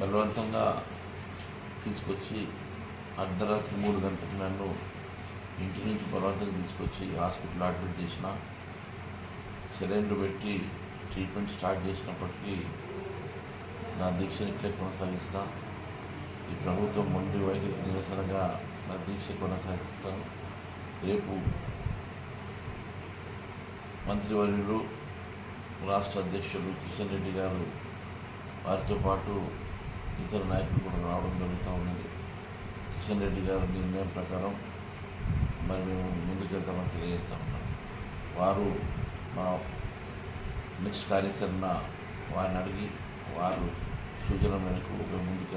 బలవంతంగా తీసుకొచ్చి అర్ధరాత్రి మూడు గంటలకు నన్ను ఇంటి నుంచి బలవంతంగా తీసుకొచ్చి హాస్పిటల్ అడ్మిట్ చేసిన సిలిండర్ పెట్టి ట్రీట్మెంట్ స్టార్ట్ చేసినప్పటికీ నా దీక్షను ఇట్లే కొనసాగిస్తా. ఈ ప్రభుత్వం మొండి వైద్య నిరసనగా నా దీక్ష కొనసాగిస్తాను. రేపు మంత్రివర్యులు రాష్ట్ర అధ్యక్షులు కిషన్ రెడ్డి గారు వారితో పాటు ఇతర నాయకులు కూడా రావడం జరుగుతూ ఉన్నది. కిషన్ రెడ్డి గారి నిర్ణయం ప్రకారం మరి మేము ముందుకెళ్తామని తెలియజేస్తా ఉన్నాం. వారు మా నెక్స్ట్ కార్యాచరణ వారిని అడిగి వారు సూచన మేరకు ముందుకు